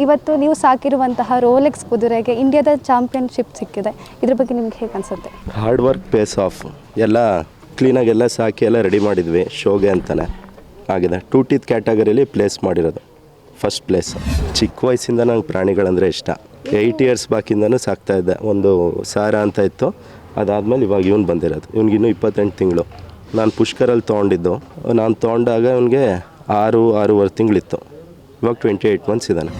ಇವತ್ತು ನೀವು ಸಾಕಿರುವಂತಹ ರೋಲೆಕ್ಸ್ ಕುದುರೆಗೆ ಇಂಡಿಯಾದ ಚಾಂಪಿಯನ್ಶಿಪ್ ಸಿಕ್ಕಿದೆ. ಇದ್ರ ಬಗ್ಗೆ ನಿಮ್ಗೆ ಹೇಗೆ ಅನ್ಸುತ್ತೆ? ಹಾರ್ಡ್ ವರ್ಕ್ ಪೇಸ್ ಆಫ್ ಎಲ್ಲ ಕ್ಲೀನಾಗೆಲ್ಲ ಸಾಕಿ ಎಲ್ಲ ರೆಡಿ ಮಾಡಿದ್ವಿ, ಶೋಗೆ ಅಂತಲೇ ಆಗಿದೆ. ಟೂ ಟೀತ್ ಕ್ಯಾಟಗರಿಲಿ ಪ್ಲೇಸ್ ಮಾಡಿರೋದು. ಫಸ್ಟ್ ಪ್ಲೇಸ್ ಚಿಕ್ಕ ವಯಸ್ಸಿಂದ ನಂಗೆ ಪ್ರಾಣಿಗಳಂದರೆ ಇಷ್ಟ. ಏಯ್ಟ್ ಇಯರ್ಸ್ ಬಾಕಿಂದನೂ ಸಾಕ್ತಾ ಇದ್ದೆ. ಒಂದು ಸಾರ ಅಂತ ಇತ್ತು. ಅದಾದಮೇಲೆ ಇವಾಗ ಇವನು ಬಂದಿರೋದು. ಇವ್ನಿಗಿನ್ನೂ ಇಪ್ಪತ್ತೆಂಟು ತಿಂಗಳು. ನಾನು ಪುಷ್ಕರಲ್ಲಿ ತೊಗೊಂಡಿದ್ದು. ನಾನು ತೊಗೊಂಡಾಗ ಇವನಿಗೆ ಆರು, ಆರೂವರೆ ತಿಂಗಳಿತ್ತು. ಇವಾಗ ಟ್ವೆಂಟಿ ಏಯ್ಟ್ ಮಂತ್ಸ್ ಇದ್ದಾನೆ.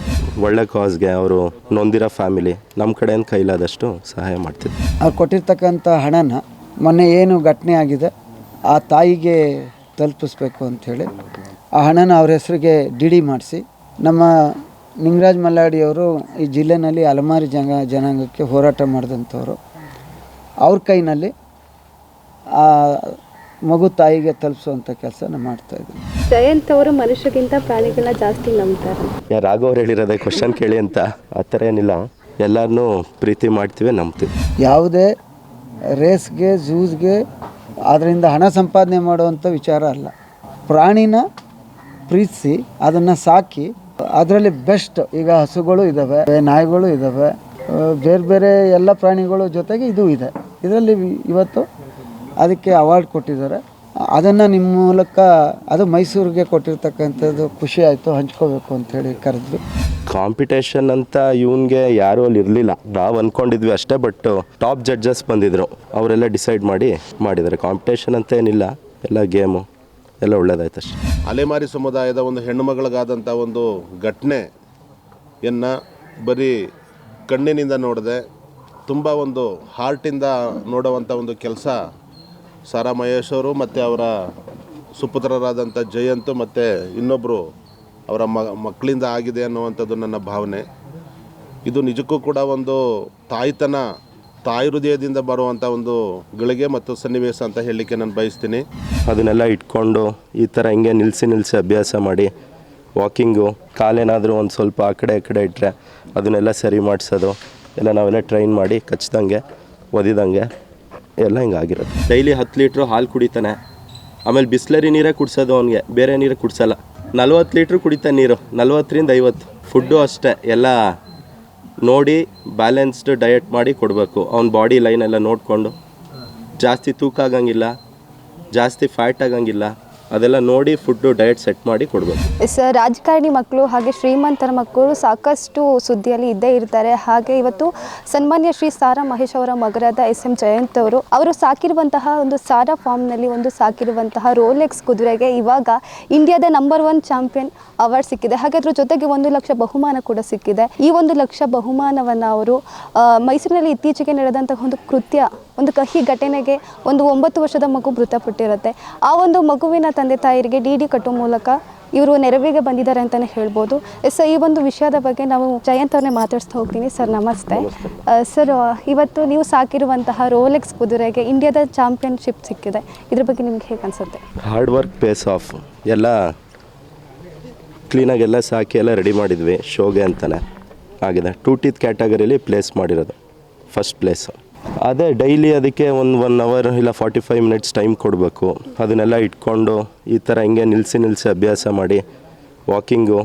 ಒಳ್ಳೆ ಕಾಸ್ಗೆ ಅವರು ನೊಂದಿರೋ ಫ್ಯಾಮಿಲಿ ನಮ್ಮ ಕಡೆಯಿಂದ ಕೈಲಾದಷ್ಟು ಸಹಾಯ ಮಾಡ್ತಿದ್ದೆ ಅವ್ರು ಕೊಟ್ಟಿರ್ತಕ್ಕಂಥ ಹಣನ ಮೊನ್ನೆ ಏನು ಘಟನೆ ಆಗಿದೆ, ಆ ತಾಯಿಗೆ ತಲುಪಿಸ್ಬೇಕು ಅಂಥೇಳಿ ಆ ಹಣನ ಅವ್ರ ಹೆಸರಿಗೆ ಡಿ ಡಿ ಮಾಡಿಸಿ, ನಮ್ಮ ನಿಂಗರಾಜ್ ಮಲ್ಲಾಡಿಯವರು ಈ ಜಿಲ್ಲೆನಲ್ಲಿ ಅಲಮಾರಿ ಜನ, ಜನಾಂಗಕ್ಕೆ ಹೋರಾಟ ಮಾಡಿದಂಥವ್ರು. ಅವ್ರ ಕೈನಲ್ಲಿ ಆ ಮಗು ತಾಯಿಗೆ ತಲುಪಿಸುವಂಥ ಕೆಲಸನ ಮಾಡ್ತಾಯಿದ್ದೀವಿ ಜಯಂತ್ ಅವರು ಮನುಷ್ಯಗಿಂತ ಪ್ರಾಣಿಗಳನ್ನ ಜಾಸ್ತಿ ನಂಬ್ತಾರೆ. ಯಾ ರಾಘವ್ ಹೇಳಿರೋದೇ ಕ್ವಶನ್ ಕೇಳಿ ಅಂತ. ಆ ಥರ ಏನಿಲ್ಲ. ಎಲ್ಲರನ್ನೂ ಪ್ರೀತಿ ಮಾಡ್ತೀವಿ ನಂಬ್ತೀವಿ. ಯಾವುದೇ ರೇಸ್ಗೆ ಝೂಸ್ಗೆ ಅದರಿಂದ ಹಣ ಸಂಪಾದನೆ ಮಾಡುವಂಥ ವಿಚಾರ ಅಲ್ಲ. ಪ್ರಾಣಿನ ಪ್ರೀತಿಸಿ ಅದನ್ನು ಸಾಕಿ ಅದರಲ್ಲಿ ಬೆಸ್ಟ್ ಈಗ ಹಸುಗಳು ಇದ್ದಾವೆ ನಾಯಿಗಳು ಇದ್ದಾವೆ ಬೇರೆ ಬೇರೆ ಎಲ್ಲ ಪ್ರಾಣಿಗಳು ಜೊತೆಗೆ ಇದು ಇದೆ. ಇದರಲ್ಲಿ ಇವತ್ತು ಅದಕ್ಕೆ ಅವಾರ್ಡ್ ಕೊಟ್ಟಿದ್ದಾರೆ. ಅದನ್ನು ನಿಮ್ಮ ಮೂಲಕ ಅದು ಮೈಸೂರಿಗೆ ಕೊಟ್ಟಿರ್ತಕ್ಕಂಥದ್ದು ಖುಷಿ ಆಯಿತು ಹಂಚ್ಕೋಬೇಕು ಹೇಳಿ ಕರೆದ್ವಿ. ಕಾಂಪಿಟೇಷನ್ ಅಂತ ಇವನ್ಗೆ ಯಾರೂ ಅಲ್ಲಿ ಇರಲಿಲ್ಲ. ನಾವು ಅಂದ್ಕೊಂಡಿದ್ವಿ ಅಷ್ಟೇ ಬಟ್ ಟಾಪ್ ಜಡ್ಜಸ್ ಬಂದಿದ್ರು. ಅವರೆಲ್ಲ ಡಿಸೈಡ್ ಮಾಡಿ ಮಾಡಿದ್ದಾರೆ. ಕಾಂಪಿಟೇಷನ್ ಅಂತ ಏನಿಲ್ಲ ಎಲ್ಲ ಗೇಮು ಎಲ್ಲ ಒಳ್ಳೇದಾಯ್ತು ಅಷ್ಟೇ. ಅಲೆಮಾರಿ ಸಮುದಾಯದ ಒಂದು ಹೆಣ್ಣುಮಗಳಿಗಾದಂಥ ಒಂದು ಘಟನೆಯನ್ನು ಬರೀ ಕಣ್ಣಿನಿಂದ ನೋಡಿದೆ ತುಂಬ ಒಂದು ಹಾರ್ಟಿಂದ ನೋಡುವಂಥ ಒಂದು ಕೆಲಸ ಸಾರಾ ಮಹೇಶ್ ಅವರು ಮತ್ತು ಅವರ ಸುಪುತ್ರರಾದಂಥ ಜಯಂತ್ ಮತ್ತು ಇನ್ನೊಬ್ಬರು ಅವರ ಮಕ್ಕಳಿಂದ ಆಗಿದೆ ಅನ್ನುವಂಥದ್ದು ನನ್ನ ಭಾವನೆ. ಇದು ನಿಜಕ್ಕೂ ಕೂಡ ಒಂದು ತಾಯ್ತನ, ತಾಯಿ ಹೃದಯದಿಂದ ಬರುವಂಥ ಒಂದು ಗಳಿಗೆ ಮತ್ತು ಸನ್ನಿವೇಶ ಅಂತ ಹೇಳಲಿಕ್ಕೆ ನಾನು ಬಯಸ್ತೀನಿ. ಅದನ್ನೆಲ್ಲ ಇಟ್ಕೊಂಡು ಈ ಥರ ಹಿಂಗೆ ನಿಲ್ಲಿಸಿ ನಿಲ್ಲಿಸಿ ಅಭ್ಯಾಸ ಮಾಡಿ ವಾಕಿಂಗು ಕಾಲೇನಾದರೂ ಒಂದು ಸ್ವಲ್ಪ ಆ ಕಡೆ ಈ ಕಡೆ ಇಟ್ಟರೆ ಅದನ್ನೆಲ್ಲ ಸರಿ ಮಾಡಿಸೋದು, ಎಲ್ಲ ನಾವೆಲ್ಲ ಟ್ರೈನ್ ಮಾಡಿ ಕಚ್ಚಿದಂಗೆ ಒದಿದಂಗೆ. ಎಲ್ಲ ಹಿಂಗೆ ಆಗಿರೋದು ಡೈಲಿ ಹತ್ತು ಲೀಟ್ರು ಹಾಲು ಕುಡಿತಾನೆ. ಆಮೇಲೆ ಬಿಸ್ಲರಿ ನೀರೇ ಕುಡ್ಸೋದು ಅವನಿಗೆ. ಬೇರೆ ನೀರು ಕುಡ್ಸಲ್ಲ. ನಲ್ವತ್ತು ಲೀಟ್ರ್ ಕುಡಿತಾನೆ ನೀರು. ನಲ್ವತ್ತರಿಂದ ಐವತ್ತು. ಫುಡ್ಡು ಅಷ್ಟೇ. ಎಲ್ಲ ನೋಡಿ, ಬ್ಯಾಲೆನ್ಸ್ಡ್ ಡಯಟ್ ಮಾಡಿ ಕೊಡಬೇಕು. ಅವ್ನ ಬಾಡಿ ಲೈನ್ ಎಲ್ಲ ನೋಡಿಕೊಂಡು. ಜಾಸ್ತಿ ತೂಕ ಆಗಂಗಿಲ್ಲ. ಜಾಸ್ತಿ ಫ್ಯಾಟ್ ಆಗಂಗಿಲ್ಲ. ಅದೆಲ್ಲ ನೋಡಿ ಫುಡ್ ಡಯಟ್ ಸೆಟ್ ಮಾಡಿ ಕೊಡಬೇಕು. ಸರ್. ರಾಜಕಾರಣಿ ಮಕ್ಕಳು ಹಾಗೆ ಶ್ರೀಮಂತರ ಮಕ್ಕಳು ಸಾಕಷ್ಟು ಸುದ್ದಿಯಲ್ಲಿ ಇದ್ದೇ ಇರ್ತಾರೆ. ಹಾಗೆ ಇವತ್ತು ಸನ್ಮಾನ್ಯ ಶ್ರೀ ಸಾರಾ ಮಹೇಶ್ ಅವರ ಮಗರಾದ ಎಸ್ ಎಂ ಜಯಂತ್ ಅವರು ಅವರು ಸಾಕಿರುವಂತಹ ಒಂದು ಸಾರಾ ಫಾರ್ಮ್ನಲ್ಲಿ ಒಂದು ಸಾಕಿರುವಂತಹ ರೋಲೆಕ್ಸ್ ಕುದುರೆಗೆ ಇವಾಗ ಇಂಡಿಯಾದ ನಂಬರ್ ಒನ್ ಚಾಂಪಿಯನ್ ಅವಾರ್ಡ್ ಸಿಕ್ಕಿದೆ. ಹಾಗೆ ಅದ್ರ ಜೊತೆಗೆ ಒಂದು ಲಕ್ಷ ಬಹುಮಾನ ಕೂಡ ಸಿಕ್ಕಿದೆ. ಈ ಒಂದು ಲಕ್ಷ ಬಹುಮಾನವನ್ನು ಅವರು ಮೈಸೂರಿನಲ್ಲಿ ಇತ್ತೀಚೆಗೆ ನಡೆದಂತಹ ಒಂದು ಕೃತ್ಯ, ಒಂದು ಕಹಿ ಘಟನೆಗೆ ಒಂದು ಒಂಬತ್ತು ವರ್ಷದ ಮಗು ಮೃತಪಟ್ಟಿರುತ್ತೆ. ಆ ಒಂದು ಮಗುವಿನ ತಂದೆ ತಾಯರಿಗೆ ಡಿ ಡಿ ಕಟ್ಟೋ ಮೂಲಕ ಇವರು ನೆರವಿಗೆ ಬಂದಿದ್ದಾರೆ ಅಂತಲೇ ಹೇಳ್ಬೋದು. ಎಸ್ ಈ ಒಂದು ವಿಷಯದ ಬಗ್ಗೆ ನಾವು ಜಯಂತ್ ಅವ್ರನ್ನೇ ಮಾತಾಡಿಸ್ತಾ ಹೋಗ್ತೀನಿ. ಸರ್ ನಮಸ್ತೆ. ಸರ್ ಇವತ್ತು ನೀವು ಸಾಕಿರುವಂತಹ ರೋಲೆಕ್ಸ್ ಕುದುರೆಗೆ ಇಂಡಿಯಾದ ಚಾಂಪಿಯನ್ಶಿಪ್ ಸಿಕ್ಕಿದೆ. ಇದ್ರ ಬಗ್ಗೆ ನಿಮ್ಗೆ ಹೇಗೆ ಅನ್ಸುತ್ತೆ? ಹಾರ್ಡ್ ವರ್ಕ್ ಪೇಸ್ ಆಫ್ ಎಲ್ಲ ಕ್ಲೀನಾಗಿ ಎಲ್ಲ ಸಾಕಿ ಎಲ್ಲ ರೆಡಿ ಮಾಡಿದ್ವಿ. ಶೋಗೆ ಅಂತಲೇ ಆಗಿದೆ. ಟೂ ಟೀತ್ ಕ್ಯಾಟಗರಿಲಿ ಪ್ಲೇಸ್ ಮಾಡಿರೋದು. ಫಸ್ಟ್ ಪ್ಲೇಸು ಅದೇ ಡೈಲಿ ಅದಕ್ಕೆ ಒಂದು ಒನ್ ಅವರ್ ಇಲ್ಲ ಫಾರ್ಟಿ ಫೈವ್ ಮಿನಿಟ್ಸ್ ಟೈಮ್ ಕೊಡಬೇಕು. ಅದನ್ನೆಲ್ಲ ಇಟ್ಕೊಂಡು ಈ ಥರ ಹಿಂಗೆ ನಿಲ್ಲಿಸಿ ನಿಲ್ಲಿಸಿ ಅಭ್ಯಾಸ ಮಾಡಿ ವಾಕಿಂಗು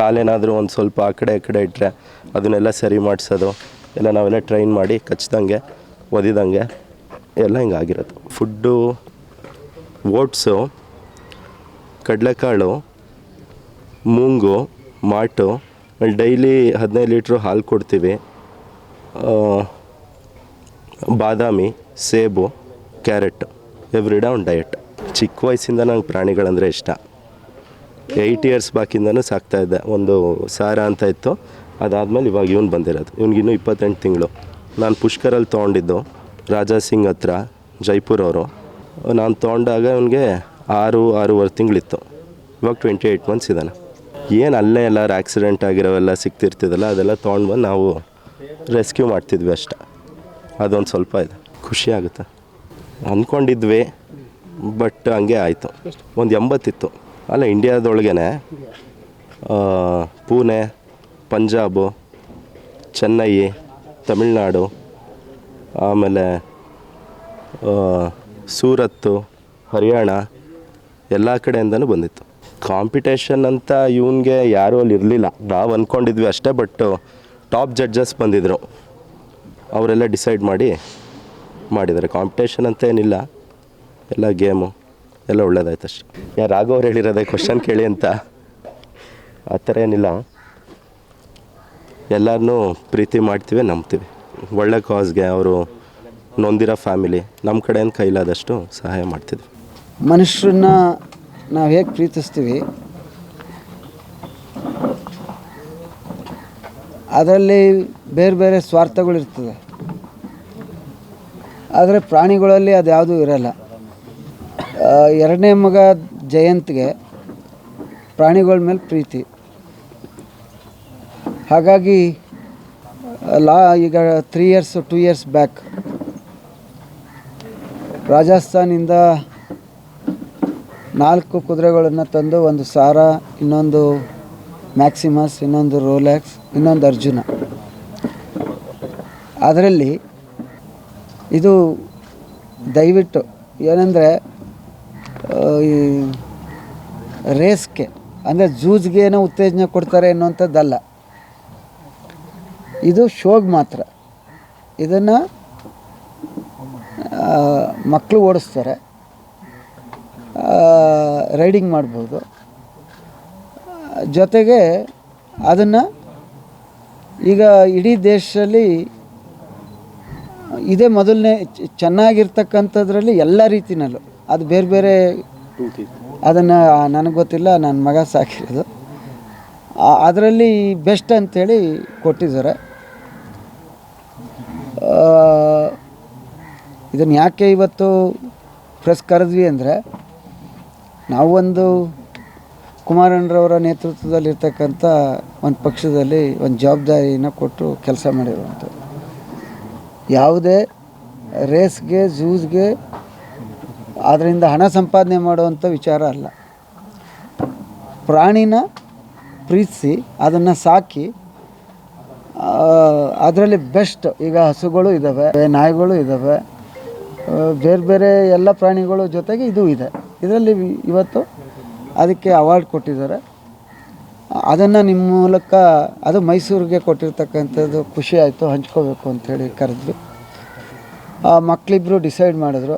ಕಾಲೇನಾದರೂ ಒಂದು ಸ್ವಲ್ಪ ಆ ಕಡೆ ಈ ಕಡೆ ಇಟ್ಟರೆ ಅದನ್ನೆಲ್ಲ ಸರಿ ಮಾಡಿಸೋದು, ಎಲ್ಲ ನಾವೆಲ್ಲ ಟ್ರೈನ್ ಮಾಡಿ ಕಚ್ದಂಗೆ, ಒದಿದಂಗೆ ಎಲ್ಲ ಹಿಂಗೆ ಆಗಿರೋದು. ಫುಡ್ಡು ಓಟ್ಸು ಕಡಲೆಕಾಳು, ಮೂಂಗು, ಮಾಟು ಡೈಲಿ ಹದಿನೈದು ಲೀಟ್ರು ಹಾಲು ಕೊಡ್ತೀವಿ. ಬಾದಾಮಿ, ಸೇಬು, ಕ್ಯಾರೆಟ್ ಎವ್ರಿ ಡೇ ಒಂದು ಡಯಟ್ ಚಿಕ್ಕ ವಯಸ್ಸಿಂದ ನಂಗೆ ಪ್ರಾಣಿಗಳಂದರೆ ಇಷ್ಟ. ಏಯ್ಟ್ ಇಯರ್ಸ್ ಬಾಕಿಂದನೂ ಸಾಕ್ತಾಯಿದ್ದೆ ಒಂದು ಸಾರ ಅಂತ ಇತ್ತು. ಅದಾದಮೇಲೆ ಇವಾಗ ಇವನು ಬಂದಿರೋದು. ಇವ್ನಿಗಿನ್ನೂ ಇಪ್ಪತ್ತೆಂಟು ತಿಂಗಳು. ನಾನು ಪುಷ್ಕರಲ್ಲಿ ತೊಗೊಂಡಿದ್ದು. ರಾಜಾ ಸಿಂಗ್ ಹತ್ರ, ಜೈಪುರ್ ಅವರು. ನಾನು ತೊಗೊಂಡಾಗ ಇವನಿಗೆ ಆರು, ಆರೂವರೆ ತಿಂಗಳಿತ್ತು. ಇವಾಗ ಟ್ವೆಂಟಿ ಏಯ್ಟ್ ಮಂತ್ಸ್ ಇದ್ದಾನೆ ಏನು ಅಲ್ಲೇ ಎಲ್ಲರೂ ಆಕ್ಸಿಡೆಂಟ್ ಆಗಿರೋವೆಲ್ಲ ಸಿಗ್ತಿರ್ತಿದ್ದಲ್ಲ ಅದೆಲ್ಲ ತೊಗೊಂಡು ಬಂದು ನಾವು ರೆಸ್ಕ್ಯೂ ಮಾಡ್ತಿದ್ವಿ ಅಷ್ಟೆ. ಅದೊಂದು ಸ್ವಲ್ಪ ಇದೆ. ಖುಷಿ ಆಗುತ್ತೆ. ಅಂದ್ಕೊಂಡಿದ್ವಿ ಬಟ್ ಹಂಗೆ ಆಯಿತು. ಒಂದು ಎಂಬತ್ತಿತ್ತು. ಅಲ್ಲ ಇಂಡಿಯಾದೊಳಗೇ ಪುಣೆ, ಪಂಜಾಬು, ಚೆನ್ನೈ, ತಮಿಳ್ನಾಡು, ಆಮೇಲೆ ಸೂರತ್ತು, ಹರಿಯಾಣ ಎಲ್ಲ ಕಡೆಯಿಂದನೂ ಬಂದಿತ್ತು. ಕಾಂಪಿಟೇಷನ್ ಅಂತ ಇವನಿಗೆ ಯಾರೂ ಅಲ್ಲಿ ಇರಲಿಲ್ಲ. ನಾವು ಅಂದ್ಕೊಂಡಿದ್ವಿ ಅಷ್ಟೇ, ಬಟ್ ಟಾಪ್ ಜಡ್ಜಸ್ ಬಂದಿದ್ದರು ಅವರೆಲ್ಲ ಡಿಸೈಡ್ ಮಾಡಿ ಮಾಡಿದ್ದಾರೆ. ಕಾಂಪಿಟೇಷನ್ ಅಂತ ಏನಿಲ್ಲ. ಎಲ್ಲ ಗೇಮು ಎಲ್ಲ ಒಳ್ಳೇದಾಯ್ತು ಅಷ್ಟೆ. ಯಾರು ಅವ್ರು ಹೇಳಿರೋದೇ ಕ್ವಶನ್ ಕೇಳಿ ಅಂತ. ಆ ಥರ ಏನಿಲ್ಲ. ಎಲ್ಲರನ್ನೂ ಪ್ರೀತಿ ಮಾಡ್ತೀವಿ, ನಂಬ್ತೀವಿ. ಒಳ್ಳೆ ಕಾಸ್ಗೆ ಅವರು ನೊಂದಿರೋ ಫ್ಯಾಮಿಲಿ ನಮ್ಮ ಕಡೆಯಿಂದ ಕೈಲಾದಷ್ಟು ಸಹಾಯ ಮಾಡ್ತಿದ್ವಿ. ಮನುಷ್ಯರನ್ನ ನಾವು ಹೇಗೆ ಪ್ರೀತಿಸ್ತೀವಿ? ಅದರಲ್ಲಿ ಬೇರೆ ಬೇರೆ ಸ್ವಾರ್ಥಗಳಿರ್ತದೆ ಆದರೆ ಪ್ರಾಣಿಗಳಲ್ಲಿ ಅದು ಯಾವುದೂ ಇರಲ್ಲ. ಎರಡನೇ ಮಗ ಜಯಂತ್ಗೆ ಪ್ರಾಣಿಗಳ ಮೇಲೆ ಪ್ರೀತಿ. ಹಾಗಾಗಿ, ಲಾ, ಈಗ three years two years back ರಾಜಸ್ಥಾನಿಂದ ನಾಲ್ಕು ಕುದುರೆಗಳನ್ನು ತಂದು ಒಂದು ಸಾರ, ಇನ್ನೊಂದು ಮ್ಯಾಕ್ಸಿಮಸ್, ಇನ್ನೊಂದು ರೋಲ್ಯಾಕ್ಸ್ ಇನ್ನೊಂದು ಅರ್ಜುನ. ಅದರಲ್ಲಿ ಇದು ದಯವಿಟ್ಟು ಏನಂದರೆ ಈ ರೇಸ್ಗೆ, ಅಂದರೆ ಏನೋ ಉತ್ತೇಜನ ಕೊಡ್ತಾರೆ ಅನ್ನುವಂಥದ್ದಲ್ಲ ಇದು ಶೋಗ್ ಮಾತ್ರ. ಇದನ್ನು ಮಕ್ಕಳು ಓಡಿಸ್ತಾರೆ. ರೈಡಿಂಗ್ ಮಾಡ್ಬೋದು. ಜೊತೆಗೆ ಅದನ್ನು ಈಗ ಇಡೀ ದೇಶದಲ್ಲಿ ಇದೇ ಮೊದಲನೇ ಚೆನ್ನಾಗಿರ್ತಕ್ಕಂಥದ್ರಲ್ಲಿ ಎಲ್ಲ ರೀತಿನಲ್ಲೂ. ಅದು ಬೇರೆ ಬೇರೆ ಅದನ್ನು ನನಗೆ ಗೊತ್ತಿಲ್ಲ ನನ್ನ ಮಗ ಸಾಕಿರೋದು. ಅದರಲ್ಲಿ ಬೆಸ್ಟ್ ಅಂತೇಳಿ ಕೊಟ್ಟಿದ್ದಾರೆ. ಇದನ್ನು ಯಾಕೆ ಇವತ್ತು ಪ್ರೆಸ್ ಕರೆದ್ವಿ ಅಂದರೆ, ನಾವೊಂದು ಕುಮಾರಣ್ಣರವರ ನೇತೃತ್ವದಲ್ಲಿರ್ತಕ್ಕಂಥ ಒಂದು ಪಕ್ಷದಲ್ಲಿ ಒಂದು ಜವಾಬ್ದಾರಿಯನ್ನು ಕೊಟ್ಟು ಕೆಲಸ ಮಾಡಿರುವಂಥದ್ದು. ಯಾವುದೇ ರೇಸ್ಗೆ, ಝೂಸ್ಗೆ ಅದರಿಂದ ಹಣ ಸಂಪಾದನೆ ಮಾಡುವಂಥ ವಿಚಾರ ಅಲ್ಲ. ಪ್ರಾಣಿನ ಪ್ರೀತಿಸಿ ಅದನ್ನು ಸಾಕಿ ಅದರಲ್ಲಿ ಬೆಸ್ಟ್ ಈಗ ಹಸುಗಳು ಇದ್ದಾವೆ, ನಾಯಿಗಳು ಇದ್ದಾವೆ ಬೇರೆ ಬೇರೆ ಎಲ್ಲ ಪ್ರಾಣಿಗಳು ಜೊತೆಗೆ ಇದು ಇದೆ. ಇದರಲ್ಲಿ ಇವತ್ತು ಅದಕ್ಕೆ ಅವಾರ್ಡ್ ಕೊಟ್ಟಿದ್ದಾರೆ. ಅದನ್ನು ನಿಮ್ಮ ಮೂಲಕ, ಅದು ಮೈಸೂರಿಗೆ ಕೊಟ್ಟಿರ್ತಕ್ಕಂಥದ್ದು ಖುಷಿ ಆಯಿತು, ಹಂಚ್ಕೋಬೇಕು ಅಂಥೇಳಿ ಕರೆದ್ವಿ. ಆ ಮಕ್ಕಳಿಬ್ಬರು ಡಿಸೈಡ್ ಮಾಡಿದ್ರು.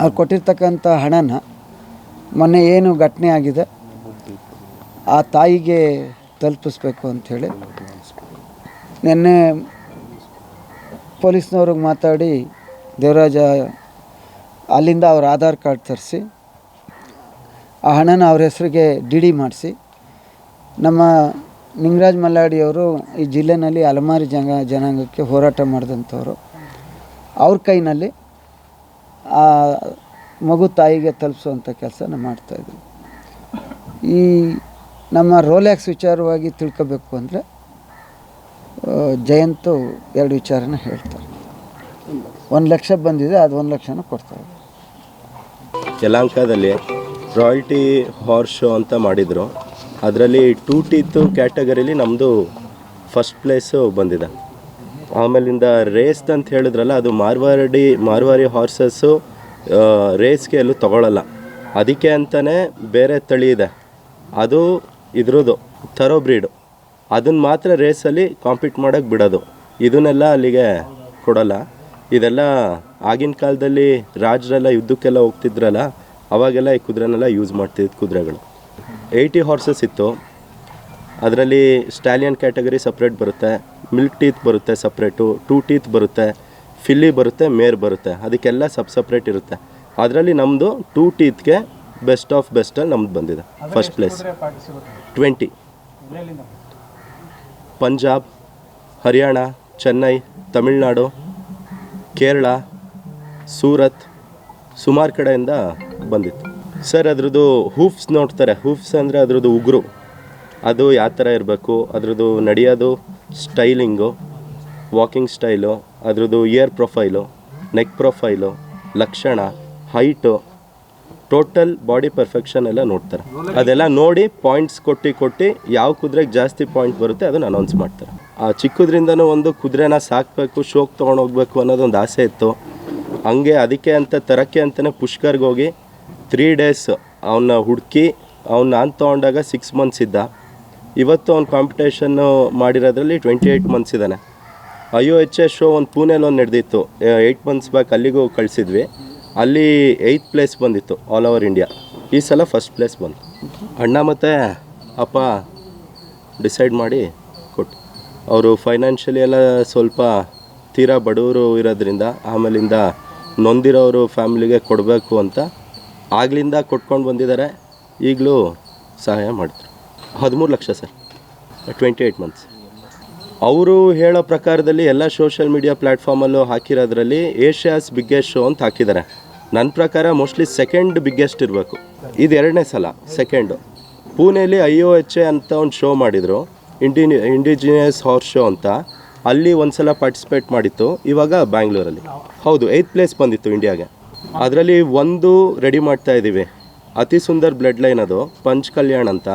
ಅವ್ರು ಕೊಟ್ಟಿರ್ತಕ್ಕಂಥ ಹಣನ ಮೊನ್ನೆ ಏನು ಘಟನೆ ಆಗಿದೆ, ಆ ತಾಯಿಗೆ ತಲುಪಿಸ್ಬೇಕು ಅಂಥೇಳಿ ನಿನ್ನೆ ಪೊಲೀಸ್ನವ್ರಿಗೆ ಮಾತಾಡಿ ದೇವರಾಜ ಅಲ್ಲಿಂದ ಅವ್ರ ಆಧಾರ್ ಕಾರ್ಡ್ ತರಿಸಿ ಆ ಹಣನ ಅವ್ರ ಹೆಸರಿಗೆ ಡಿ ಡಿ ಮಾಡಿಸಿ. ನಮ್ಮ ನಿಂಗರಾಜ್ ಮಲ್ಲಾಡಿಯವರು ಈ ಜಿಲ್ಲೆನಲ್ಲಿ ಅಲಮಾರಿ ಜನ, ಜನಾಂಗಕ್ಕೆ ಹೋರಾಟ ಮಾಡಿದಂಥವ್ರು. ಅವ್ರ ಕೈನಲ್ಲಿ ಆ ಮಗು ತಾಯಿಗೆ ತಲುಪಿಸುವಂಥ ಕೆಲಸನ ಮಾಡ್ತಾಯಿದ್ವಿ ಈ ನಮ್ಮ ರೋಲ್ಯಾಕ್ಸ್ ವಿಚಾರವಾಗಿ ತಿಳ್ಕೋಬೇಕು ಅಂದರೆ ಜಯಂತು ಎರಡು ವಿಚಾರನ ಹೇಳ್ತಾರೆ. ಒಂದು ಲಕ್ಷ ಬಂದಿದೆ, ಅದು ಒಂದು ಲಕ್ಷನ ಕೊಡ್ತಾರೆ. ಯಲಾಂಕದಲ್ಲಿ ರಾಯಲ್ಟಿ ಹಾರ್ಸ್ ಶೋ ಅಂತ ಮಾಡಿದರು. ಅದರಲ್ಲಿ ಟೂ ಟೀತು ಕ್ಯಾಟಗರಿಲಿ ನಮ್ಮದು ಫಸ್ಟ್ ಪ್ಲೇಸು ಬಂದಿದೆ. ಆಮೇಲಿಂದ ರೇಸ್ ಅಂತ ಹೇಳಿದ್ರಲ್ಲ, ಅದು ಮಾರ್ವಾಡಿ, ಮಾರ್ವಾರಿ ಹಾರ್ಸಸ್ಸು ರೇಸ್ಗೆ ಎಲ್ಲೂ ತಗೊಳ್ಳಲ್ಲ ಅದಕ್ಕೆ ಅಂತಲೇ ಬೇರೆ ತಳಿ ಇದೆ. ಅದು ಇದ್ರದ್ದು ಥರೋ ಬ್ರೀಡು ಅದನ್ನು ಮಾತ್ರ ರೇಸಲ್ಲಿ ಕಾಂಪೀಟ್ ಮಾಡೋಕ್ಕೆ ಬಿಡೋದು. ಇದನ್ನೆಲ್ಲ ಅಲ್ಲಿಗೆ ಕೊಡಲ್ಲ. ಇದೆಲ್ಲ ಆಗಿನ ಕಾಲದಲ್ಲಿ ರಾಜರೆಲ್ಲ ಯುದ್ಧಕ್ಕೆಲ್ಲ ಹೋಗ್ತಿದ್ರಲ್ಲ ಅವಾಗೆಲ್ಲ ಈ ಕುದುರೆನೆಲ್ಲ ಯೂಸ್ ಮಾಡ್ತಿದ್ದು ಕುದುರೆಗಳು. ಏಯ್ಟಿ ಹಾರ್ಸಸ್ ಇತ್ತು. ಅದರಲ್ಲಿ ಸ್ಟ್ಯಾಲಿಯನ್ ಕ್ಯಾಟಗರಿ ಸಪ್ರೇಟ್ ಬರುತ್ತೆ ಮಿಲ್ಕ್ ಟೀತ್ ಬರುತ್ತೆ ಸಪ್ರೇಟು ಟೂ ಟೀತ್ ಬರುತ್ತೆ ಫಿಲ್ಲಿ ಬರುತ್ತೆ ಮೇರ್ ಬರುತ್ತೆ ಅದಕ್ಕೆಲ್ಲ ಸಬ್ ಸಪ್ರೇಟ್ ಇರುತ್ತೆ. ಅದರಲ್ಲಿ ನಮ್ಮದು ಟೂ ಟೀತ್ಗೆ ಬೆಸ್ಟ್ ಆಫ್ ಬೆಸ್ಟಲ್ಲಿ ನಮ್ದು ಬಂದಿದೆ first place twenty Punjab Haryana Chennai Tamil Nadu Kerala Surat ಸುಮಾರು ಕಡೆಯಿಂದ ಬಂದಿತ್ತು. ಸರ್, ಅದ್ರದ್ದು ಹೂಫ್ಸ್ ನೋಡ್ತಾರೆ. ಹೂಫ್ಸ್ ಅಂದರೆ ಅದ್ರದ್ದು ಉಗುರು. ಅದು ಯಾವ ಥರ ಇರಬೇಕು? ಅದ್ರದ್ದು ನಡೆಯೋದು ಸ್ಟೈಲಿಂಗು ವಾಕಿಂಗ್ ಸ್ಟೈಲು ಅದರದ್ದು ಇಯರ್ ಪ್ರೊಫೈಲು ನೆಕ್ ಪ್ರೊಫೈಲು ಲಕ್ಷಣ ಹೈಟು ಟೋಟಲ್ ಬಾಡಿ ಪರ್ಫೆಕ್ಷನ್ ಎಲ್ಲ ನೋಡ್ತಾರೆ. ಅದೆಲ್ಲ ನೋಡಿ ಪಾಯಿಂಟ್ಸ್ ಕೊಟ್ಟು ಕೊಟ್ಟು ಯಾವ ಕುದುರೆಗೆ ಜಾಸ್ತಿ ಪಾಯಿಂಟ್ ಬರುತ್ತೆ ಅದನ್ನು ಅನೌನ್ಸ್ ಮಾಡ್ತಾರೆ. ಆ ಚಿಕ್ಕದ್ರಿಂದನೂ ಒಂದು ಕುದುರೆನ ಸಾಕಬೇಕು, ಶೋಕ್ ತೊಗೊಂಡೋಗ್ಬೇಕು ಅನ್ನೋದೊಂದು ಆಸೆ ಇತ್ತು. ಹಂಗೆ ಅದಕ್ಕೆ ಅಂತ ತರಕ್ಕೆ ಅಂತಲೇ ಪುಷ್ಕರ್ಗೆ ಹೋಗಿ ತ್ರೀ ಡೇಸ್ ಅವನ್ನ ಹುಡುಕಿ ಅವ್ನು ನಾನು ತೊಗೊಂಡಾಗ ಸಿಕ್ಸ್ ಮಂತ್ಸ್ ಇದ್ದ. ಇವತ್ತು ಅವ್ನು ಕಾಂಪಿಟೇಷನ್ನು ಮಾಡಿರೋದ್ರಲ್ಲಿ ಟ್ವೆಂಟಿ ಏಯ್ಟ್ ಮಂತ್ಸ್ ಇದ್ದಾನೆ ಅಯ್ಯೋ ಎಚ್ ಎಸ್ ಶೋ ಒಂದು ಪೂನೆಯಲ್ಲಿ ಒಂದು ನಡೆದಿತ್ತು. ಏಯ್ಟ್ ಮಂತ್ಸ್ ಬ್ಯಾಕ್ ಅಲ್ಲಿಗೂ ಕಳಿಸಿದ್ವಿ. ಅಲ್ಲಿ ಏಯ್ತ್ ಪ್ಲೇಸ್ ಬಂದಿತ್ತು ಆಲ್ ಓವರ್ ಇಂಡಿಯಾ ಈ ಸಲ ಫಸ್ಟ್ ಪ್ಲೇಸ್ ಬಂತು. ಅಣ್ಣ ಮತ್ತು ಅಪ್ಪ ಡಿಸೈಡ್ ಮಾಡಿ ಕೊಟ್ಟು ಅವರು ಫೈನಾನ್ಷಿಯಲಿ ಎಲ್ಲ ಸ್ವಲ್ಪ ತೀರಾ ಬಡವರು ಇರೋದ್ರಿಂದ ಆಮೇಲಿಂದ ನೊಂದಿರೋರು ಫ್ಯಾಮಿಲಿಗೆ ಕೊಡಬೇಕು ಅಂತ ಆಗ್ಲಿಂದ ಕೊಟ್ಕೊಂಡು ಬಂದಿದ್ದಾರೆ. ಈಗಲೂ ಸಹಾಯ ಮಾಡ್ತಾರೆ. ಹದಿಮೂರು lakh sir. Twenty eight months ಅವರು ಹೇಳೋ ಪ್ರಕಾರದಲ್ಲಿ ಎಲ್ಲ ಸೋಷಿಯಲ್ ಮೀಡಿಯಾ ಪ್ಲ್ಯಾಟ್ಫಾರ್ಮಲ್ಲೂ ಹಾಕಿರೋದ್ರಲ್ಲಿ ಏಷ್ಯಾಸ್ ಬಿಗ್ಗೆಸ್ಟ್ ಶೋ ಅಂತ ಹಾಕಿದ್ದಾರೆ. ನನ್ನ ಪ್ರಕಾರ ಮೋಸ್ಟ್ಲಿ ಸೆಕೆಂಡ್ ಬಿಗ್ಗೆಸ್ಟ್ ಇರಬೇಕು. ಇದು ಎರಡನೇ ಸಲ ಸೆಕೆಂಡು ಪುಣೆಯಲ್ಲಿ ಐ ಒ ಎಚ್ ಎ ಅಂತ ಒಂದು ಶೋ ಮಾಡಿದರು. ಇಂಡಿ ಇಂಡಿಜಿನಿಯಸ್ ಹಾರ್ಸ್ ಶೋ ಅಂತ. ಅಲ್ಲಿ ಒಂದ್ಸಲ ಪಾರ್ಟಿಸಿಪೇಟ್ ಮಾಡಿತ್ತು, ಇವಾಗ ಬ್ಯಾಂಗ್ಳೂರಲ್ಲಿ ಹೌದು ಏಯ್ತ್ ಪ್ಲೇಸ್ ಬಂದಿತ್ತು ಇಂಡಿಯಾಗೆ ಅದರಲ್ಲಿ ಒಂದು ರೆಡಿ ಮಾಡ್ತಾ ಇದ್ದೀವಿ. ಅತಿ ಸುಂದರ್ ಬ್ಲಡ್ ಲೈನ್ ಅದು ಪಂಚ್ ಕಲ್ಯಾಣ್ ಅಂತ.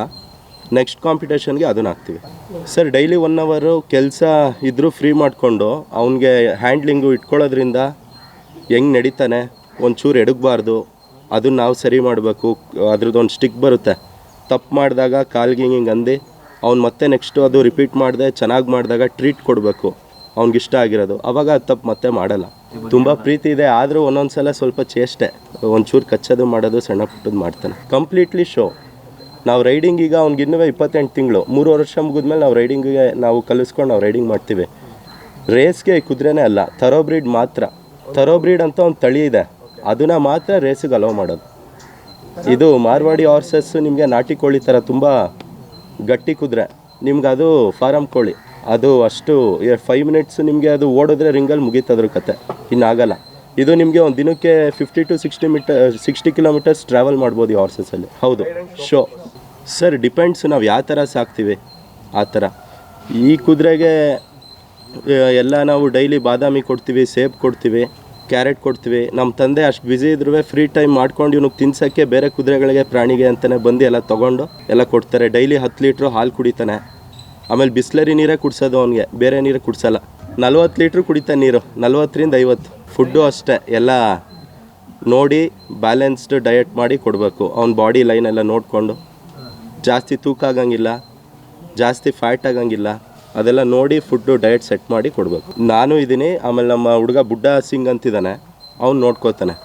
ನೆಕ್ಸ್ಟ್ ಕಾಂಪಿಟೇಷನ್ಗೆ ಅದನ್ನ ಹಾಕ್ತೀವಿ. ಸರ್ ಡೈಲಿ ಒನ್ ಅವರು ಕೆಲಸ ಇದ್ದರೂ ಫ್ರೀ ಮಾಡಿಕೊಂಡು, ಅವನಿಗೆ ಹ್ಯಾಂಡ್ಲಿಂಗು ಇಟ್ಕೊಳ್ಳೋದ್ರಿಂದ ಹೆಂಗೆ ನಡೀತಾನೆ, ಒಂಚೂರು ಎಡಗಬಾರ್ದು, ಅದನ್ನ ನಾವು ಸರಿ ಮಾಡಬೇಕು ಅದ್ರದ್ದು ಒಂದು ಸ್ಟಿಕ್ ಬರುತ್ತೆ. ತಪ್ಪು ಮಾಡಿದಾಗ ಕಾಲ್ಗೆ ಹಿಂಗೆ ಅಂದು ಅವ್ನು ಮತ್ತೆ ನೆಕ್ಸ್ಟು ಅದು ರಿಪೀಟ್ ಮಾಡಿದೆ, ಚೆನ್ನಾಗಿ ಮಾಡಿದಾಗ ಟ್ರೀಟ್ ಕೊಡಬೇಕು. ಅವ್ನಿಗೆ ಇಷ್ಟ ಆಗಿರೋದು. ಅವಾಗ ಅದು ತಪ್ಪು ಮತ್ತೆ ಮಾಡಲ್ಲ. ತುಂಬ ಪ್ರೀತಿ ಇದೆ, ಆದರೂ ಒಂದೊಂದು ಸಲ ಸ್ವಲ್ಪ ಚೇಷ್ಟೆ. ಒಂಚೂರು ಕಚ್ಚೋದು ಮಾಡೋದು, ಸಣ್ಣ ಪುಟ್ಟದ್ದು ಮಾಡ್ತಾನೆ. ಕಂಪ್ಲೀಟ್ಲಿ ಶೋ ನಾವು ರೈಡಿಂಗ್ ಈಗ ಅವ್ನಿಗೆ ಇನ್ನೂ ಇಪ್ಪತ್ತೆಂಟು ತಿಂಗಳು. ಮೂರು ವರ್ಷ ಮುಗಿದ್ಮೇಲೆ ನಾವು ರೈಡಿಂಗಿಗೆ ನಾವು ಕಲಿಸ್ಕೊಂಡು ನಾವು ರೈಡಿಂಗ್ ಮಾಡ್ತೀವಿ. ರೇಸ್ಗೆ ಕುದುರೆನೇ ಅಲ್ಲ ಥರೋ ಬ್ರೀಡ್ ಮಾತ್ರ. ಥರೋ ಬ್ರೀಡ್ ಅಂತ ಒಂದು ತಳಿ ಇದೆ. ಅದನ್ನು ಮಾತ್ರ ರೇಸಿಗೆ ಅಲೋ ಮಾಡೋದು. ಇದು ಮಾರ್ವಾಡಿ ಹಾರ್ಸಸ್ಸು ನಿಮಗೆ ನಾಟಿ ಕೋಳಿ ಥರ ತುಂಬ ಗಟ್ಟಿ ಕುದುರೆ, ನಿಮ್ಗೆ ಅದು ಫಾರಮ್ ಕೋಳಿ. ಅದು ಅಷ್ಟು ಫೈವ್ ಮಿನಿಟ್ಸ್ ನಿಮಗೆ ಅದು ಓಡಿದ್ರೆ ರಿಂಗಲ್ಲಿ ಮುಗೀತದ್ರ ಕತೆ. ಇನ್ನಾಗಲ್ಲ. ಇದು ನಿಮಗೆ ಒಂದು ದಿನಕ್ಕೆ fifty to sixty meter sixty kilometers travel ಮಾಡ್ಬೋದು ಈ ಹಾರ್ಸಸಲ್ಲಿ ಹೌದು. ಶೋ ಸರ್ ಡಿಪೆಂಡ್ಸ್ ನಾವು ಯಾವ ಥರ ಸಾಕ್ತೀವಿ? ಆ ಥರ ಈ ಕುದುರೆಗೆ ಎಲ್ಲ ನಾವು ಡೈಲಿ ಬಾದಾಮಿ ಕೊಡ್ತೀವಿ, ಸೇಬ್ ಕೊಡ್ತೀವಿ. ಕ್ಯಾರೆಟ್ ಕೊಡ್ತೀವಿ. ನಮ್ಮ ತಂದೆ ಅಷ್ಟು ಬ್ಯುಸಿ ಇದ್ರೂ ಫ್ರೀ ಟೈಮ್ ಮಾಡ್ಕೊಂಡು ಇವ್ನಿಗೆ ತಿನ್ಸೋಕ್ಕೆ ಬೇರೆ ಕುದುರೆಗಳಿಗೆ ಪ್ರಾಣಿಗೆ ಅಂತಲೇ ಬಂದು ಎಲ್ಲ ತೊಗೊಂಡು ಎಲ್ಲ ಕೊಡ್ತಾರೆ. ಡೈಲಿ ಹತ್ತು ಲೀಟ್ರು ಹಾಲು ಕುಡಿತಾನೆ. ಆಮೇಲೆ ಬಿಸ್ಲರಿ ನೀರೇ ಕುಡಿಸೋದು ಅವನಿಗೆ. ಬೇರೆ ನೀರು ಕುಡಿಸಲ್ಲ. ನಲ್ವತ್ತು ಲೀಟ್ರು ಕುಡಿತಾನೆ ನೀರು. ನಲ್ವತ್ತರಿಂದ ಐವತ್ತು. ಫುಡ್ಡು ಅಷ್ಟೇ. ಎಲ್ಲ ನೋಡಿ ಬ್ಯಾಲೆನ್ಸ್ಡ್ ಡಯಟ್ ಮಾಡಿ ಕೊಡಬೇಕು. ಅವ್ನ ಬಾಡಿ ಲೈನ್ ಎಲ್ಲ ನೋಡಿಕೊಂಡು. ಜಾಸ್ತಿ ತೂಕ ಆಗಂಗಿಲ್ಲ. ಜಾಸ್ತಿ ಫ್ಯಾಟ್ ಆಗಂಗಿಲ್ಲ. ಅದೆಲ್ಲ ನೋಡಿ ಫುಡ್ಡು ಡಯಟ್ ಸೆಟ್ ಮಾಡಿ ಕೊಡಬೇಕು. ನಾನು ಇದ್ದೀನಿ ಆಮೇಲೆ ನಮ್ಮ ಹುಡುಗ ಬುಡ್ಡ ಸಿಂಗ್ ಅಂತಿದ್ದಾನೆ ಅವ್ನು ನೋಡ್ಕೋತಾನೆ.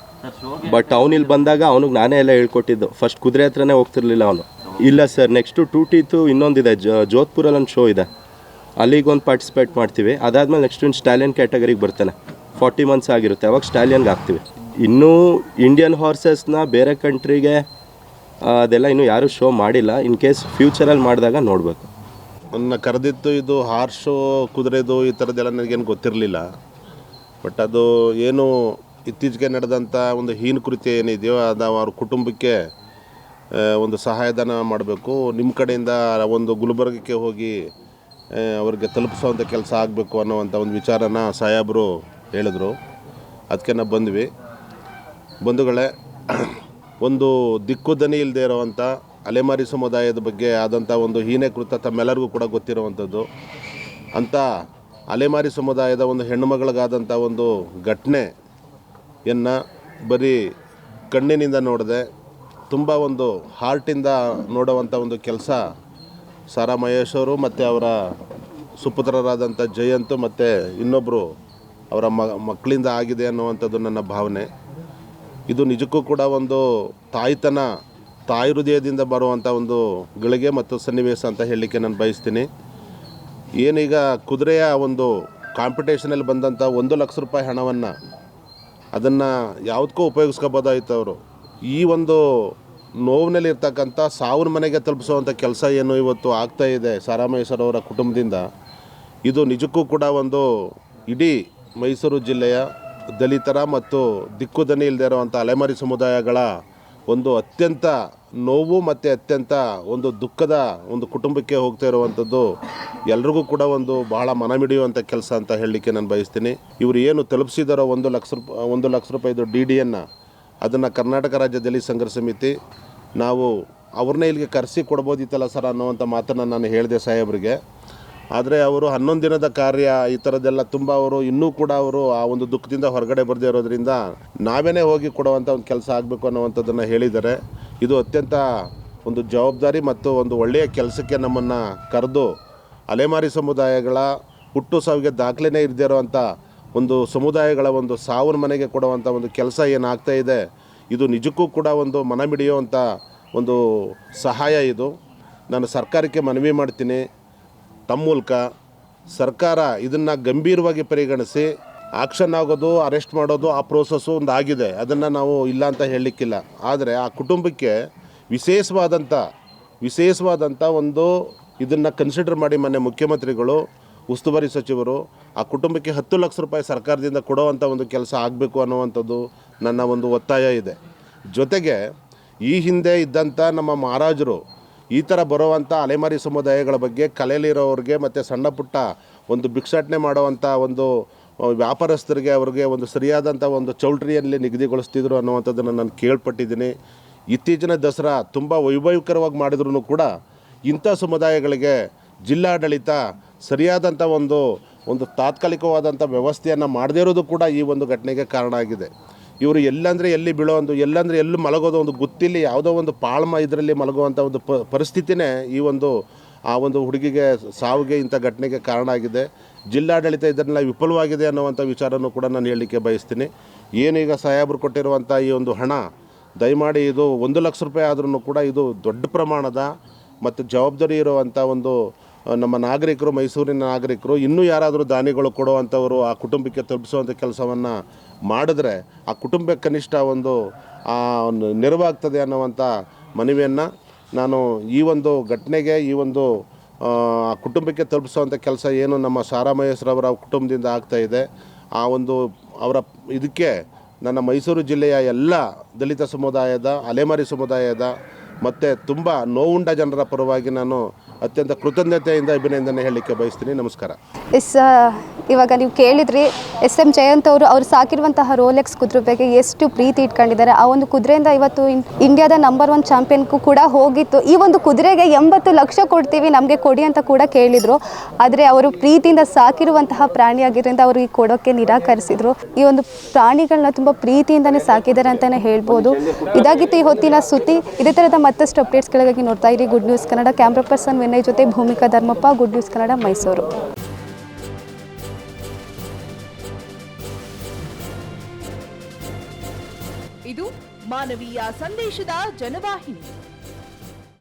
ಬಟ್ ಅವ್ನು ಇಲ್ಲಿ ಬಂದಾಗ ಅವನಿಗೆ ನಾನೇ ಎಲ್ಲ ಹೇಳ್ಕೊಟ್ಟಿದ್ದು. ಫಸ್ಟ್ ಕುದುರೆ ಹತ್ರನೇ ಹೋಗ್ತಿರ್ಲಿಲ್ಲ ಅವನು. ಇಲ್ಲ ಸರ್ ನೆಕ್ಸ್ಟು ಟೂ ಟೀತು ಇನ್ನೊಂದಿದೆ. ಜೋಧ್ಪುರಲ್ಲಿ ಒಂದು ಶೋ ಇದೆ. ಅಲ್ಲಿಗೆ ಒಂದು ಪಾರ್ಟಿಸಿಪೇಟ್ ಮಾಡ್ತೀವಿ. ಅದಾದಮೇಲೆ ನೆಕ್ಸ್ಟ್ ಇನ್ನು ಸ್ಟಾಲಿಯನ್ ಕ್ಯಾಟಗರಿಗೆ ಬರ್ತಾನೆ. ಫಾರ್ಟಿ ಮಂತ್ಸ್ ಆಗಿರುತ್ತೆ. ಅವಾಗ ಸ್ಟಾಲಿಯನ್ಗೆ ಹಾಕ್ತೀವಿ. ಇನ್ನೂ ಇಂಡಿಯನ್ ಹಾರ್ಸಸ್ನ ಬೇರೆ ಕಂಟ್ರಿಗೆ ಅದೆಲ್ಲ ಇನ್ನೂ ಯಾರೂ ಶೋ ಮಾಡಿಲ್ಲ. ಇನ್ ಕೇಸ್ ಫ್ಯೂಚರಲ್ಲಿ ಮಾಡಿದಾಗ ನೋಡಬೇಕು. ನನ್ನ ಕರೆದಿತ್ತು ಇದು ಹಾರ್ಶು ಕುದುರೆದು ಈ ಥರದ್ದೆಲ್ಲ ನನಗೇನು ಗೊತ್ತಿರಲಿಲ್ಲ. ಬಟ್ ಅದು ಏನು ಇತ್ತೀಚೆಗೆ ನಡೆದಂಥ ಒಂದು ಹೀನ ಕೃತಿ ಏನಿದೆಯೋ ಅದು ಅವ್ರ ಕುಟುಂಬಕ್ಕೆ ಒಂದು ಸಹಾಯಧನ ಮಾಡಬೇಕು. ನಿಮ್ಮ ಕಡೆಯಿಂದ ಒಂದು ಗುಲ್ಬರ್ಗಕ್ಕೆ ಹೋಗಿ ಅವ್ರಿಗೆ ತಲುಪಿಸೋವಂಥ ಕೆಲಸ ಆಗಬೇಕು ಅನ್ನೋವಂಥ ಒಂದು ವಿಚಾರನ ಸಾಹೇಬರು ಹೇಳಿದ್ರು. ಅದಕ್ಕೆ ನಾವು ಬಂದ್ವಿ. ಬಂಧುಗಳೇ, ಒಂದು ದಿಕ್ಕು ದನಿ ಇಲ್ಲದೆ ಇರೋವಂಥ ಅಲೆಮಾರಿ ಸಮುದಾಯದ ಬಗ್ಗೆ ಆದಂಥ ಒಂದು ಹೀನೆ ಕೃತ ತಮ್ಮೆಲ್ಲರಿಗೂ ಕೂಡ ಗೊತ್ತಿರುವಂಥದ್ದು ಅಂಥ ಅಲೆಮಾರಿ ಸಮುದಾಯದ ಒಂದು ಹೆಣ್ಣುಮಗಳಿಗಾದಂಥ ಒಂದು ಘಟನೆಯನ್ನು ಬರೀ ಕಣ್ಣಿನಿಂದ ನೋಡಿದೆ ತುಂಬ ಒಂದು ಹಾರ್ಟಿಂದ ನೋಡುವಂಥ ಒಂದು ಕೆಲಸ ಸಾರಾ ಮಹೇಶ್ ಅವರು ಮತ್ತು ಅವರ ಸುಪುತ್ರರಾದಂಥ ಜಯಂತ್ ಮತ್ತು ಇನ್ನೊಬ್ಬರು ಅವರ ಮಕ್ಕಳಿಂದ ಆಗಿದೆ ಅನ್ನುವಂಥದ್ದು ನನ್ನ ಭಾವನೆ. ಇದು ನಿಜಕ್ಕೂ ಕೂಡ ಒಂದು ತಾಯ್ತನ ತಾಯಿ ಹೃದಯದಿಂದ ಬರುವಂಥ ಒಂದು ಗಳಿಗೆ ಮತ್ತು ಸನ್ನಿವೇಶ ಅಂತ ಹೇಳಲಿಕ್ಕೆ ನಾನು ಬಯಸ್ತೀನಿ. ಏನೀಗ ಕುದುರೆಯ ಒಂದು ಕಾಂಪಿಟೇಷನಲ್ಲಿ ಬಂದಂಥ ಒಂದು ಲಕ್ಷ ರೂಪಾಯಿ ಹಣವನ್ನು ಅದನ್ನು ಯಾವುದಕ್ಕೂ ಉಪಯೋಗಿಸ್ಕೋಬೋದಾಯ್ತು ಅವರು. ಈ ಒಂದು ನೋವಿನಲ್ಲಿ ಇರ್ತಕ್ಕಂಥ ಸಾವಿರ ಮನೆಗೆ ತಲುಪಿಸುವಂಥ ಕೆಲಸ ಏನು ಇವತ್ತು ಆಗ್ತಾ ಇದೆ ಸಾರಾಮಹೇಶ್ವರ ಅವರ ಕುಟುಂಬದಿಂದ. ಇದು ನಿಜಕ್ಕೂ ಕೂಡ ಒಂದು ಇಡೀ ಮೈಸೂರು ಜಿಲ್ಲೆಯ ದಲಿತರ ಮತ್ತು ದಿಕ್ಕುದನಿ ಇಲ್ಲದೆ ಇರುವಂಥ ಅಲೆಮಾರಿ ಸಮುದಾಯಗಳ ಒಂದು ಅತ್ಯಂತ ನೋವು ಮತ್ತು ಅತ್ಯಂತ ಒಂದು ದುಃಖದ ಒಂದು ಕುಟುಂಬಕ್ಕೆ ಹೋಗ್ತಾ ಇರುವಂಥದ್ದು ಎಲ್ರಿಗೂ ಕೂಡ ಒಂದು ಬಹಳ ಮನಮಿಡಿಯುವಂಥ ಕೆಲಸ ಅಂತ ಹೇಳಲಿಕ್ಕೆ ನಾನು ಬಯಸ್ತೀನಿ. ಇವರು ಏನು ತಲುಪಿಸಿದಾರೋ ಒಂದು ಲಕ್ಷ ರೂಪಾಯಿ ಒಂದು ಲಕ್ಷ ರೂಪಾಯಿದು ಡಿ ಡಿಯನ್ನು ಅದನ್ನು ಕರ್ನಾಟಕ ರಾಜ್ಯ ದಲಿತ ಸಂಘರ್ಷ ಸಮಿತಿ ನಾವು ಅವ್ರನ್ನ ಇಲ್ಲಿಗೆ ಕರೆಸಿ ಕೊಡ್ಬೋದಿತ್ತಲ್ಲ ಸರ್ ಅನ್ನೋವಂಥ ಮಾತನ್ನು ನಾನು ಹೇಳಿದೆ ಸಾಹೇಬರಿಗೆ. ಆದರೆ ಅವರು ಹನ್ನೊಂದು ದಿನದ ಕಾರ್ಯ ಈ ಥರದ್ದೆಲ್ಲ ತುಂಬ ಅವರು ಇನ್ನೂ ಕೂಡ ಅವರು ಆ ಒಂದು ದುಃಖದಿಂದ ಹೊರಗಡೆ ಬರದೇ ಇರೋದ್ರಿಂದ ನಾವೇನೇ ಹೋಗಿ ಕೊಡುವಂಥ ಒಂದು ಕೆಲಸ ಆಗಬೇಕು ಅನ್ನೋವಂಥದ್ದನ್ನು ಹೇಳಿದ್ದಾರೆ. ಇದು ಅತ್ಯಂತ ಒಂದು ಜವಾಬ್ದಾರಿ ಮತ್ತು ಒಂದು ಒಳ್ಳೆಯ ಕೆಲಸಕ್ಕೆ ನಮ್ಮನ್ನು ಕರೆದು ಅಲೆಮಾರಿ ಸಮುದಾಯಗಳ ಹುಟ್ಟು ಸಾವಿಗೆ ದಾಖಲೆನೇ ಇರದೇ ಇರುವಂಥ ಒಂದು ಸಮುದಾಯಗಳ ಒಂದು ಸಾವಿನ ಮನೆಗೆ ಕೊಡುವಂಥ ಒಂದು ಕೆಲಸ ಏನಾಗ್ತಾ ಇದೆ, ಇದು ನಿಜಕ್ಕೂ ಕೂಡ ಒಂದು ಮನ ಮಿಡಿಯುವಂಥ ಒಂದು ಸಹಾಯ ಇದು. ನಾನು ಸರ್ಕಾರಕ್ಕೆ ಮನವಿ ಮಾಡ್ತೀನಿ. ತಮ್ಮ ಮೂಲಕ ಸರ್ಕಾರ ಇದನ್ನು ಗಂಭೀರವಾಗಿ ಪರಿಗಣಿಸಿ ಆಕ್ಷನ್ ಆಗೋದು, ಅರೆಸ್ಟ್ ಮಾಡೋದು ಆ ಪ್ರೋಸೆಸ್ಸು ಒಂದು ಆಗಿದೆ. ಅದನ್ನು ನಾವು ಇಲ್ಲ ಅಂತ ಹೇಳಲಿಕ್ಕಿಲ್ಲ. ಆದರೆ ಆ ಕುಟುಂಬಕ್ಕೆ ವಿಶೇಷವಾದಂಥ ವಿಶೇಷವಾದಂಥ ಒಂದು ಇದನ್ನು ಕನ್ಸಿಡರ್ ಮಾಡಿ ಮೊನ್ನೆ ಮುಖ್ಯಮಂತ್ರಿಗಳು, ಉಸ್ತುವಾರಿ ಸಚಿವರು, ಆ ಕುಟುಂಬಕ್ಕೆ ಹತ್ತು ಲಕ್ಷ ರೂಪಾಯಿ ಸರ್ಕಾರದಿಂದ ಕೊಡುವಂಥ ಒಂದು ಕೆಲಸ ಆಗಬೇಕು ಅನ್ನುವಂಥದ್ದು ನನ್ನ ಒಂದು ಒತ್ತಾಯ ಇದೆ. ಜೊತೆಗೆ ಈ ಹಿಂದೆ ಇದ್ದಂಥ ನಮ್ಮ ಮಹಾರಾಜರು, ಈ ಥರ ಬರುವಂಥ ಅಲೆಮಾರಿ ಸಮುದಾಯಗಳ ಬಗ್ಗೆ ಕಲೆಯಲ್ಲಿರೋರಿಗೆ ಮತ್ತು ಸಣ್ಣ ಪುಟ್ಟ ಒಂದು ಭಿಕ್ಷಾಟನೆ ಮಾಡುವಂಥ ಒಂದು ವ್ಯಾಪಾರಸ್ಥರಿಗೆ ಅವ್ರಿಗೆ ಒಂದು ಸರಿಯಾದಂಥ ಒಂದು ಚೌಲ್ಟ್ರಿಯಲ್ಲಿ ನಿಗದಿಗೊಳಿಸ್ತಿದ್ರು ಅನ್ನುವಂಥದ್ದನ್ನು ನಾನು ಕೇಳ್ಪಟ್ಟಿದ್ದೀನಿ. ಇತ್ತೀಚಿನ ದಸರಾ ತುಂಬ ವೈಭವಿಕರವಾಗಿ ಮಾಡಿದ್ರು ಕೂಡ ಇಂಥ ಸಮುದಾಯಗಳಿಗೆ ಜಿಲ್ಲಾಡಳಿತ ಸರಿಯಾದಂಥ ಒಂದು ಒಂದು ತಾತ್ಕಾಲಿಕವಾದಂಥ ವ್ಯವಸ್ಥೆಯನ್ನು ಮಾಡದೇ ಇರೋದು ಕೂಡ ಈ ಒಂದು ಘಟನೆಗೆ ಕಾರಣ ಆಗಿದೆ. ಇವರು ಎಲ್ಲಂದರೆ ಎಲ್ಲಿ ಬೀಳೋ ಒಂದು, ಎಲ್ಲಂದರೆ ಎಲ್ಲಿ ಮಲಗೋದು ಒಂದು ಗೊತ್ತಿಲ್ಲ, ಯಾವುದೋ ಒಂದು ಪಾಳ್ಮ ಇದರಲ್ಲಿ ಮಲಗುವಂಥ ಒಂದು ಪರಿಸ್ಥಿತಿನೇ ಈ ಒಂದು, ಆ ಒಂದು ಹುಡುಗಿಗೆ ಸಾವಿಗೆ ಇಂಥ ಘಟನೆಗೆ ಕಾರಣ ಆಗಿದೆ. ಜಿಲ್ಲಾಡಳಿತ ಇದನ್ನೆಲ್ಲ ವಿಫಲವಾಗಿದೆ ಅನ್ನುವಂಥ ವಿಚಾರನೂ ಕೂಡ ನಾನು ಹೇಳಲಿಕ್ಕೆ ಬಯಸ್ತೀನಿ. ಏನೀಗ ಸಾಹೇಬರು ಕೊಟ್ಟಿರುವಂಥ ಈ ಒಂದು ಹಣ, ದಯಮಾಡಿ ಇದು ಒಂದು ಲಕ್ಷ ರೂಪಾಯಿ ಆದ್ರೂ ಕೂಡ ಇದು ದೊಡ್ಡ ಪ್ರಮಾಣದ ಮತ್ತು ಜವಾಬ್ದಾರಿ ಇರುವಂಥ ಒಂದು ನಮ್ಮ ನಾಗರಿಕರು, ಮೈಸೂರಿನ ನಾಗರಿಕರು, ಇನ್ನೂ ಯಾರಾದರೂ ದಾನಿಗಳು ಕೊಡುವಂಥವರು ಆ ಕುಟುಂಬಕ್ಕೆ ತಲುಪಿಸುವಂಥ ಕೆಲಸವನ್ನು ಮಾಡಿದ್ರೆ ಆ ಕುಟುಂಬಕ್ಕೆ ಕನಿಷ್ಠ ಒಂದು ನೆರವಾಗ್ತದೆ ಅನ್ನುವಂಥ ಮನವಿಯನ್ನು ನಾನು ಈ ಒಂದು ಘಟನೆಗೆ, ಈ ಒಂದು ಆ, ಕುಟುಂಬಕ್ಕೆ ತಲುಪಿಸುವಂಥ ಕೆಲಸ ಏನು ನಮ್ಮ ಸಾರಾ ಮಹೇಶ್ರವರ ಕುಟುಂಬದಿಂದ ಇದೆ. ಆ ಒಂದು ಅವರ ಇದಕ್ಕೆ ನನ್ನ ಮೈಸೂರು ಜಿಲ್ಲೆಯ ಎಲ್ಲ ದಲಿತ ಸಮುದಾಯದ ಅಲೆಮಾರಿ ಸಮುದಾಯದ ಮತ್ತು ತುಂಬ ನೋವುಂಡ ಜನರ ಪರವಾಗಿ ನಾನು ಅತ್ಯಂತ ಕೃತಜ್ಞತೆಯಿಂದ ಅಭಿನಂದನೆ ಹೇಳಲಿಕ್ಕೆ ಬಯಸ್ತೀನಿ. ನಮಸ್ಕಾರ. ಎಸ್ ಇವಾಗ ನೀವು ಕೇಳಿದ್ರಿ ಎಸ್ ಎಂ ಜಯಂತ್ ಅವರು ಅವ್ರು ಸಾಕಿರುವಂತಹ ರೋಲೆಕ್ಸ್ ಕುದುರೆ ಬಗ್ಗೆ ಎಷ್ಟು ಪ್ರೀತಿ ಇಟ್ಕೊಂಡಿದ್ದಾರೆ. ಆ ಒಂದು ಕುದುರೆಯಿಂದ ಇವತ್ತು ಇಂಡಿಯಾದ ನಂಬರ್ ಒನ್ ಚಾಂಪಿಯನ್ಗೂ ಕೂಡ ಹೋಗಿತ್ತು. ಈ ಒಂದು ಕುದುರೆಗೆ ಎಂಬತ್ತು ಲಕ್ಷ ಕೊಡ್ತೀವಿ, ನಮಗೆ ಕೊಡಿ ಅಂತ ಕೂಡ ಕೇಳಿದರು. ಆದರೆ ಅವರು ಪ್ರೀತಿಯಿಂದ ಸಾಕಿರುವಂತಹ ಪ್ರಾಣಿಯಾಗಿದ್ದರಿಂದ ಅವ್ರಿಗೆ ಕೊಡೋಕ್ಕೆ ನಿರಾಕರಿಸಿದರು. ಈ ಒಂದು ಪ್ರಾಣಿಗಳನ್ನ ತುಂಬ ಪ್ರೀತಿಯಿಂದನೇ ಸಾಕಿದ್ದಾರೆ ಅಂತಲೇ ಹೇಳ್ಬೋದು. ಇದಾಗಿತ್ತು ಈ ಹೊತ್ತಿನ ಸುದ್ದಿ. ಇದೇ ಥರದ ಮತ್ತಷ್ಟು ಅಪ್ಡೇಟ್ಸ್ಗಳಿಗಾಗಿ ನೋಡ್ತಾ ಇರಿ. Good news Kannada camera person Vinay ಜೊತೆ ಭೂಮಿಕಾ ಧರ್ಮಪ್ಪ ಗುಡ್ ನ್ಯೂಸ್ ಕನ್ನಡ ಮೈಸೂರು ಇದು ಮಾನವೀಯ ಸಂದೇಶದ ಜನವಾಹಿನಿ.